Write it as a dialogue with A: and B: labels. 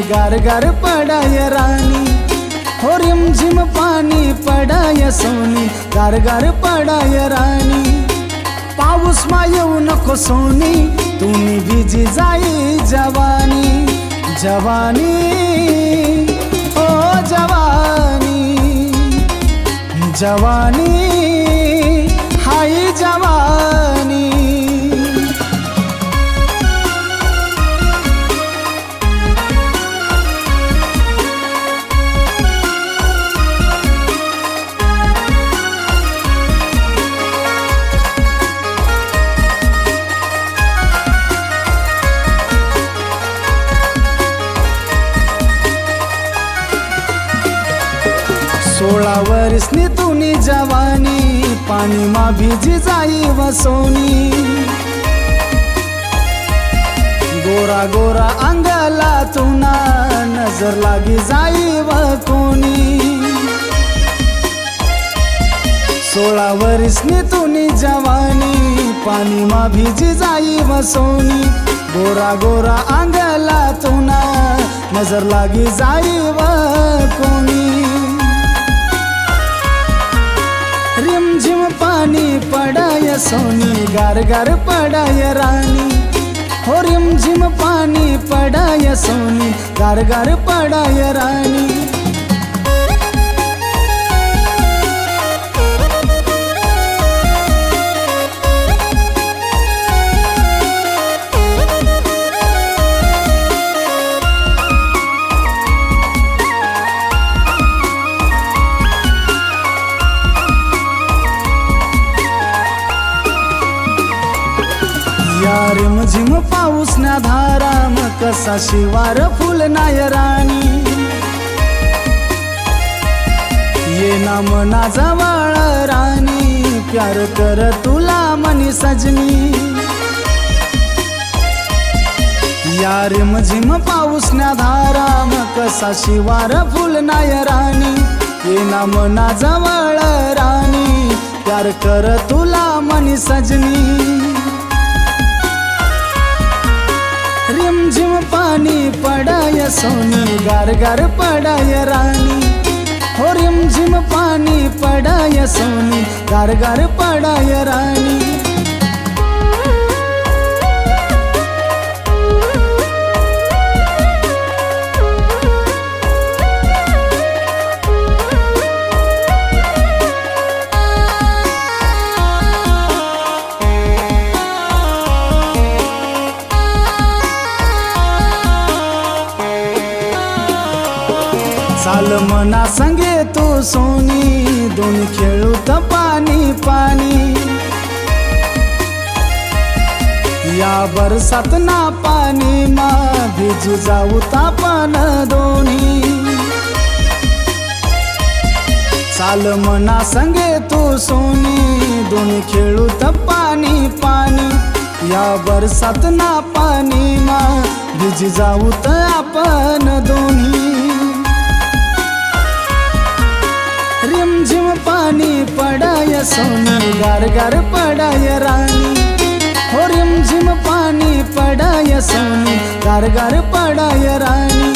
A: गार गार पडाय राणी. हो रिमझिम पाणी पडाय सोनी. गार गार पडाय राणी. पाऊस मा येऊ नको सोनी. तुम्ही भिजी जाई जवानी. जवानी. ओ जवानी. जवानी. सोळा वर्षनी तुनी जवानी पाणी मा भिजी जाई वसोनी. गोरा गोरा अंगाला तुना नजर लागी जाई व कोणी सोळा वर्षनी तुनी जवानी पाणी मा भिजी जाई वसोनी. गोरा गोरा अंगाला तुना नजर लागी जाई व कोणी पाणी पडाय सोनी गार गार पडाय राणी हो रिमझिम पाणी पडाय सोनी गार गार पडाय राणी झिम पाऊस ना धाराम कसा शिवार फुल नाय राणी. ये ना मना जवळ राणी प्यार कर तुला मनी सजनी. यार मझिम पाऊस ना धाराम कसा शिवार फुल नाय राणी. ये ना मना जवळ राणी प्यार कर तुला मनी सजनी. रिमझिम पाणी पडाय सोनी गार गार पडाय राणी हो रिमझिम पाणी पडाय सोनी गार गार पडाय राणी बोल मना संगे तू सोनी दोन खेळू तर पाणी पाणी. या बरसात ना पाणी मा भिजू जाऊ तापन दोन्ही चाल मना संगे तू सोनी दोन खेळू तर पाणी पाणी. या बरसात ना पाणी मा भिज जाऊ तर आपण दोन्ही रिमझिम पाणी पडाय सोनी गार गार पडाय राणी हो रिमझिम पाणी पडाय सोनी गार गार पडाय राणी